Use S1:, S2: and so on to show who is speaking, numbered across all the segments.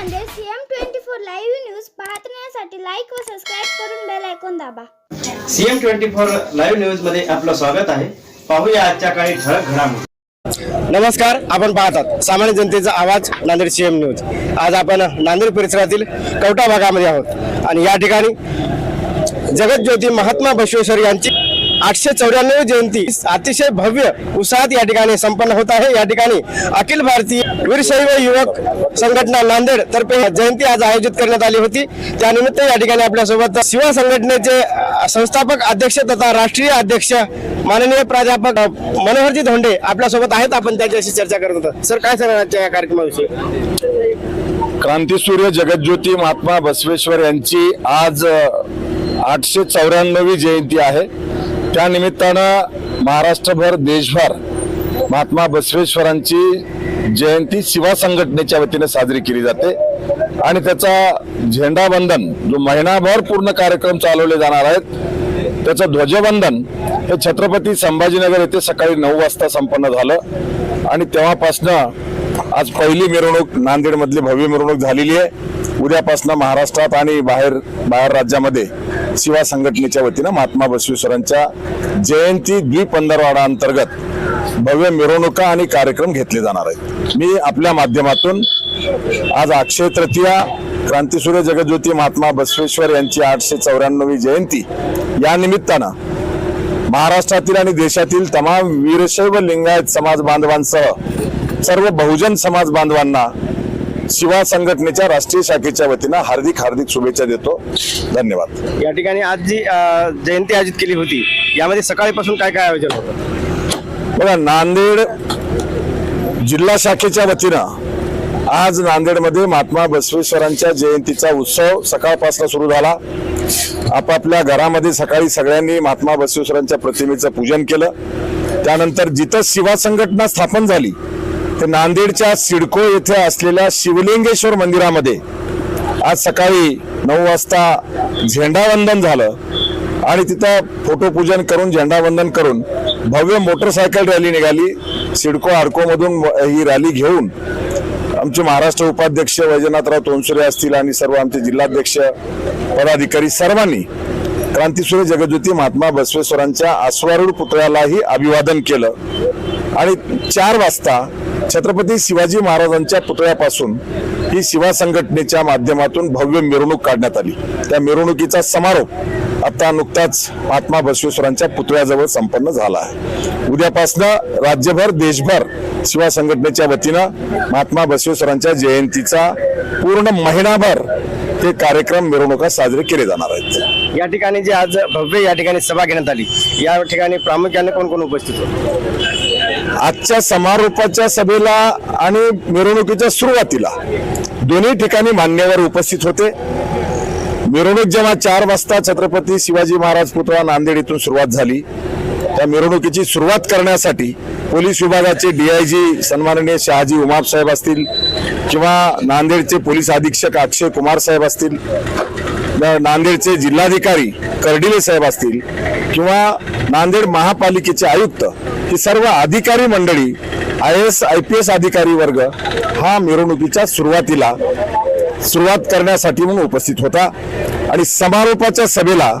S1: Nanded CM twenty four live news पाहण्यासाठी like व subscribe करून बेल ऐकून दाबा.
S2: सीएम ट्वेंटी फोर लाईव्ह न्यूजमध्ये आपलं स्वागत आहे. पाहूया आजच्या काही ठळक घडामोडी.
S3: नमस्कार आपण पाहतात सामान्य जनतेचा आवाज नांदेड सीएम न्यूज आज आपण नांदेड परिसरातील कवठा भागामध्ये आहोत. आणि या ठिकाणी जगतज्योती महात्मा बसवेश्वर यांची आठशे चौऱ्याण्णव जयंती. अतिशय भव्य उत्साहात या ठिकाणी संपन्न होत आहे. या ठिकाणी अखिल भारतीय वीरशैव युवक संघटना नांदेड तर्फे जयंती आज आयोजित करण्यात आली होती. त्यानिमित्त या ठिकाणी आपल्यासोबत शिवा संघटनेचे संस्थापक अध्यक्ष तथा राष्ट्रीय अध्यक्ष माननीय प्राध्यापक मनोहरजी धोंडे आपल्यासोबत आहेत. आपण त्यांच्याशी चर्चा करत होतो. सर काय सांगणार आजच्या या कार्यक्रमाविषयी?
S4: क्रांतीसूर्य जगज्योती महात्मा बसवेश्वर यांची आज आठशे चौऱ्याण्णवी जयंती आहे. त्यानिमित्तानं महाराष्ट्रभर देशभर महात्मा बसवेश्वरांची जयंती शिवा संघटनेच्या वतीने साजरी केली जाते. आणि त्याचा झेंडावंदन जो महिनाभर पूर्ण कार्यक्रम चालवले जाणार आहेत त्याचं ध्वजवंदन हे छत्रपती संभाजीनगर येथे सकाळी नऊ वाजता संपन्न झालं. आणि तेव्हापासनं आज पहिली मिरवणूक नांदेडमधली भव्य मिरवणूक झालेली आहे. उद्यापासून महाराष्ट्रात आणि बाहेर बाहेर राज्यामध्ये शिवा संघटनेच्या वतीनं महात्मा बसवेश्वरांच्या जयंती द्विपंधरवाडा अंतर्गत भव्य मिरवणुका आणि कार्यक्रम घेतले जाणार आहेत. मी आपल्या माध्यमातून आज अक्षय तृतीया क्रांतीसूर्य जगज्योती महात्मा बसवेश्वर यांची आठशे चौऱ्याण्णवी जयंती या निमित्तानं महाराष्ट्रातील आणि देशातील तमाम वीरशैव लिंगायत समाज बांधवांसह सर्व बहुजन समाज बांधवांना शिवा संघटनेच्या राष्ट्रीय शाखेच्या वतीनं हार्दिक हार्दिक शुभेच्छा देतो. धन्यवाद.
S3: या ठिकाणी आज जी जयंती आयोजित केली होती यामध्ये सकाळीपासून काय काय आयोजन होतं?
S4: बघा नांदेड जिल्हा शाखेच्या वतीनं आज नांदेडमध्ये महात्मा बसवेश्वरांच्या जयंतीचा उत्सव सकाळपासून सुरू झाला. आपापल्या घरामध्ये सकाळी सगळ्यांनी महात्मा बसवेश्वरांच्या प्रतिमेचं पूजन केलं. त्यानंतर जिथं शिवा संघटना स्थापन झाली तर नांदेडच्या सिडको येथे असलेल्या शिवलिंगेश्वर मंदिरामध्ये आज सकाळी नऊ वाजता झेंडावंदन झालं. आणि तिथं फोटो पूजन करून झेंडावंदन करून भव्य मोटरसायकल रॅली निघाली. सिडको आर्कोमधून ही रॅली घेऊन आमचे महाराष्ट्र उपाध्यक्ष वैजनाथराव तोनसुरे असतील आणि सर्व आमचे जिल्हाध्यक्ष पदाधिकारी सर्वांनी क्रांतीसूर्य जगज्योती महात्मा बसवेश्वरांच्या अश्वारूढ पुतळ्यालाही अभिवादन केलं. आणि चार वाजता छत्रपती शिवाजी महाराजांच्या पुतळ्यापासून ही शिवा संघटनेच्या माध्यमातून भव्य मिरवणूक काढण्यात आली. त्या मिरवणुकीचा समारोप आता नुकताच महात्मा बसवेश्वरांच्या पुतळ्याजवळ संपन्न झाला आहे. उद्यापासनं राज्यभर देशभर शिवा संघटनेच्या वतीनं महात्मा बसवेश्वरांच्या जयंतीचा पूर्ण महिनाभर ते कार्यक्रम मिरवणुका साजरे केले जाणार आहेत.
S3: या ठिकाणी जे आज भव्य या ठिकाणी सभा घेण्यात आली या ठिकाणी प्रामुख्याने कोण कोण उपस्थित होते?
S4: आजच्या समारोपाच्या सभेला आणि मिरवणुकीच्या सुरुवातीला दोन्ही ठिकाणी मान्यवर उपस्थित होते. मिरवणूक जेव्हा चार वाजता छत्रपती शिवाजी महाराज पुतळा नांदेड इथून सुरुवात झाली. त्या मिरवणुकीची सुरुवात करण्यासाठी पोलीस विभागाचे डीआयजी सन्माननीय शहाजी उमाप साहेब असतील किंवा नांदेडचे पोलीस अधीक्षक अक्षय कुमार साहेब असतील नांदेडचे जिल्हाधिकारी कर्डिले साहेब असतील किंवा नांदेड महापालिकेचे आयुक्त ही सर्व अधिकारी मंडळी I S I P S अधिकारी वर्ग हा मिरवणुकीच्या सुरुवातीला सुरुवात करण्यासाठी म्हणून उपस्थित होता. आणि समारोपाच्या सभेला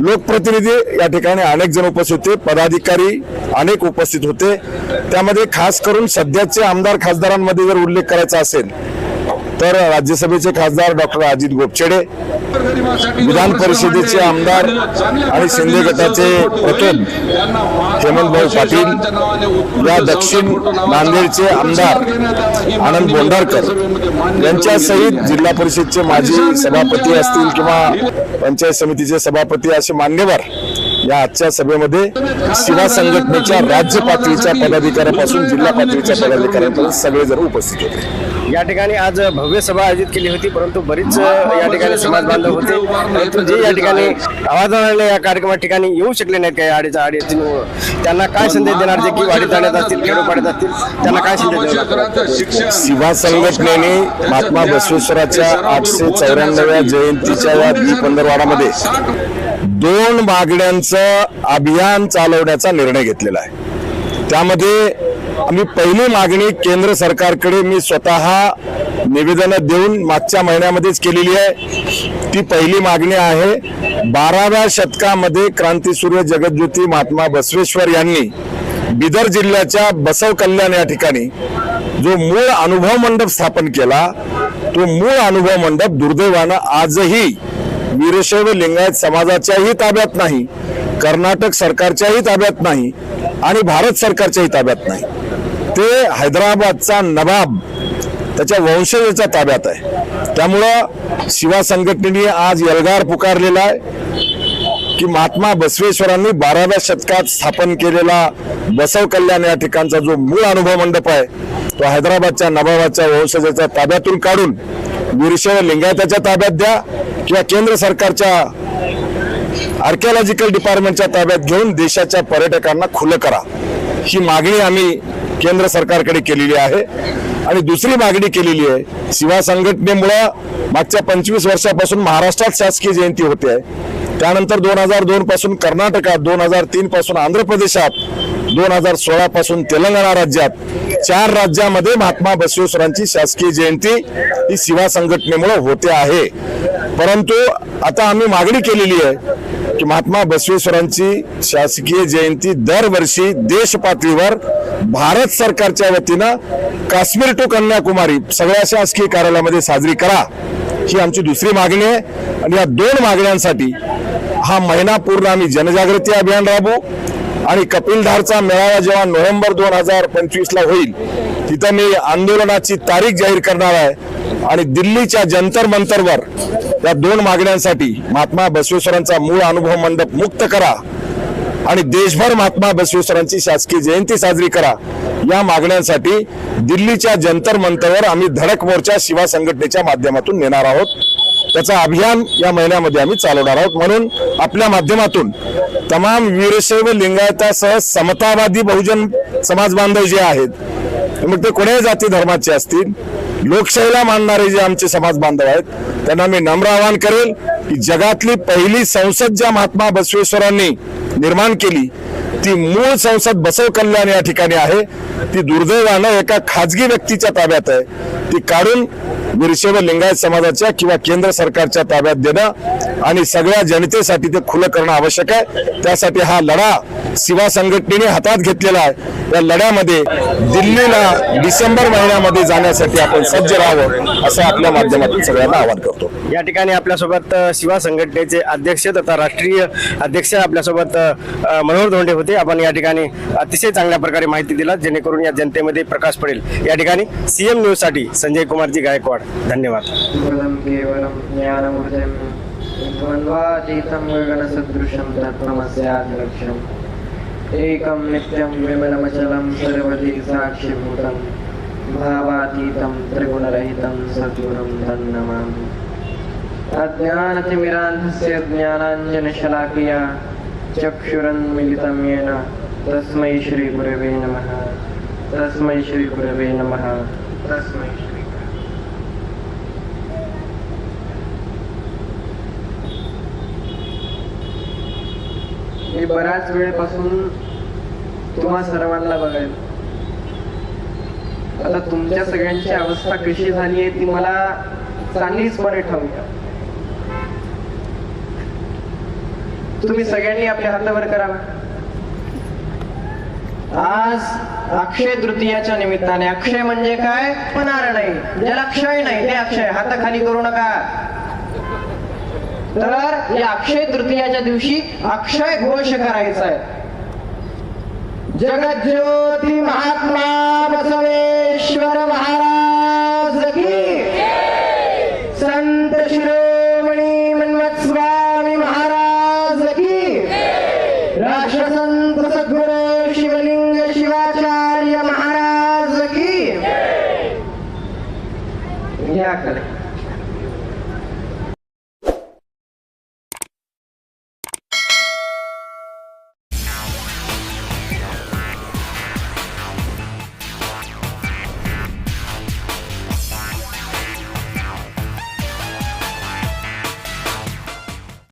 S4: लोकप्रतिनिधी या ठिकाणी अनेक जण उपस्थित होते पदाधिकारी अनेक उपस्थित होते. त्यामध्ये खास करून सध्याचे आमदार खासदारांमध्ये जर उल्लेख करायचा असेल तर राज्यसभेचे खासदार डॉक्टर अजित गोपचेडे विधान परिषदेचे आमदार आणि शिंदे गटाचे प्रथम हेमंतभाऊ पाटील या दक्षिण नांदेडचे आमदार आनंद बोंडारकर यांच्या सहित जिल्हा परिषदचे माजी सभापती असतील किंवा पंचायत समितीचे सभापती असे मान्यवर या आजच्या सभेमध्ये शिवा संघटनेच्या राज्य पातळीच्या पदाधिकाऱ्यापासून जिल्हा पातळीच्या पदाधिकाऱ्यांपर्यंत सगळेजण उपस्थित होते.
S3: या ठिकाणी आज भव्य सभा आयोजित केली होती परंतु बरीच या ठिकाणी समाज बांधव होते. परंतु जे या ठिकाणी आवाजाने या कार्यक्रमा ठिकाणी येऊ शकले नाहीत काही आडीचा आडी त्यांना काय संदेश देणार जे की वाढीत जाण्यात असतील खेडोपाडीत असतील त्यांना काय संदेश देणार?
S4: शिवा संघटनेने महात्मा बसवेश्वराच्या आठशे चौऱ्याण्णव्या जयंतीच्या या पंधरवाडामध्ये दोन मागण्यांचं अभियान चालवण्याचा निर्णय घेतलेला आहे. त्यामध्ये आम्ही पहिली मागणी केंद्र सरकारकडे मी स्वतः निवेदनं देऊन मागच्या महिन्यामध्येच केलेली आहे. ती पहिली मागणी आहे. बाराव्या शतकामध्ये क्रांतीसूर्य जगज्योती महात्मा बसवेश्वर यांनी बिदर जिल्ह्याच्या बसव कल्याण या ठिकाणी जो मूळ अनुभव मंडप स्थापन केला तो मूळ अनुभव मंडप दुर्दैवानं आजही वीरशैव लिंगायत समाजाच्याही ताब्यात नाही कर्नाटक सरकारच्याही ताब्यात नाही आणि भारत सरकारच्याही ताब्यात नाही. ते हैदराबादचा नवाब त्याच्या वंशजेच्या ताब्यात आहे. त्यामुळं शिवा संघटनेने आज यलगार पुकारलेला आहे की महात्मा बसवेश्वरांनी बाराव्या शतकात स्थापन केलेला बसव कल्याण या ठिकाणचा जो मूळ अनुभव मंडप आहे तो हैदराबादच्या नवाबाच्या वंशजाच्या ताब्यातून काढून वीरशैव लिंगायताच्या ताब्यात द्या किंवा केंद्र सरकारच्या आर्किओलॉजिकल डिपार्टमेंटच्या ताब्यात घेऊन देशाच्या पर्यटकांना खुलं करा. ही मागणी आम्ही केंद्र सरकारकडे केलेली आहे. आणि दुसरी मागणी केलेली आहे शिवा संघटनेमुळं मागच्या पंचवीस वर्षापासून महाराष्ट्रात शासकीय जयंती होते आहे. त्यानंतर दोन हजार दोन पासून कर्नाटकात दोन हजार तीन पासून आंध्र प्रदेशात दोन हजार सोळा पासून तेलंगणा राज्यात चार राज्यामध्ये महात्मा बसवेश्वरांची शासकीय जयंती ही शिवा संघटनेमुळे होते आहे. परंतु आता आम्ही मागणी केलेली आहे की महात्मा बसवेश्वरांची शासकीय जयंती दरवर्षी देश पातळीवर भारत सरकारच्या वतीनं काश्मीर टू कन्याकुमारी सगळ्या शासकीय कार्यालयामध्ये साजरी करा ही आमची दुसरी मागणी आहे. आणि या दोन मागण्यांसाठी हा महिना पूर्ण आम्ही जनजागृती अभियान राबवू. आणि कपिलधारचा मेळावा जेव्हा नोव्हेंबर दोन हजार पंचवीसला होईल तिथं मी आंदोलनाची तारीख जाहीर करणार आहे. आणि दिल्लीच्या जंतर मंतरवर या दोन मागण्यांसाठी महात्मा बसवेश्वरांचा मूळ अनुभव मंडप मुक्त करा. आणि देशभर महात्मा बसवेश्वरांची शासकीय जयंती साजरी करा. या मागण्यांसाठी दिल्लीच्या जंतर मंतरवर आम्ही धडक मोर्चा शिवा संघटनेच्या माध्यमातून नेणार आहोत. त्याचा अभियान या महिन्यामध्ये आम्ही चालवणार आहोत. म्हणून आपल्या माध्यमातून तमाम वीरशैव लिंगायतासह समतावादी बहुजन समाज बांधव जे आहेत मग ते कोण्याही जाती धर्माचे असतील लोकशाहीला मानणारे जे आमचे समाज बांधव आहेत त्यांना मी नम्र आवाहन करेल की जगातली पहिली संसद ज्या महात्मा बसवेश्वरांनी निर्माण केली. ती मूळ संसद बसव कल्याण या ठिकाणी आहे. ती दुर्दैवानं एका खाजगी व्यक्तीच्या ताब्यात आहे. ती काढून वीरशैव लिंगायत समाजाच्या किंवा केंद्र सरकारच्या ताब्यात देणं आणि सगळ्या जनतेसाठी ते खुलं करणं आवश्यक आहे. त्यासाठी हा लढा शिवा संघटनेने हातात घेतलेला आहे. या लढ्यामध्ये दिल्लीला डिसेंबर महिन्यामध्ये जाण्यासाठी आपण सज्ज राहावं. असं आपल्या माध्यमातून सगळ्यांना आवाहन करतो.
S3: या ठिकाणी आपल्यासोबत शिवा संघटनेचे अध्यक्ष तथा राष्ट्रीय अध्यक्ष आपल्यासोबत मनोहर धोंडे होते. आपण या ठिकाणी अतिशय चांगल्या प्रकारे माहिती दिला जेणेकरून या जनतेमध्ये प्रकाश पडेल. या ठिकाणी सीएम न्यूजसाठी संजय कुमारजी गायकवाड. धन्यवाद.
S5: एकं नित्यं विमलमचलं सर्वधी साक्षिभूतं भावातीतं त्रिगुणरहितं सद्गुरुं तन्नमामि अज्ञानतिमिरान्धस्य ज्ञानाञ्जनशलाकया चक्षुरन्मिलितं येन तस्मै श्रीगुरवे नमः। तस्मै श्रीगुरवे नमः। तस्मै श्री मी बऱ्याच वेळपासून तुम्हा सर्वांना बघायला. आता तुमच्या सगळ्यांची अवस्था कशी झाली आहे ती मला चांगलीच बरे आहे. तुम्ही सगळ्यांनी आपल्या हातावर करावा आज अक्षय तृतीयाच्या निमित्ताने. अक्षय म्हणजे काय? होणार नाही. ज्याला क्षय नाही ते अक्षय. हात खाली करू नका. तर या अक्षय तृतीयाच्या दिवशी अक्षय घोष करायचा आहे. जगज्योती महात्मा बसवेश्वर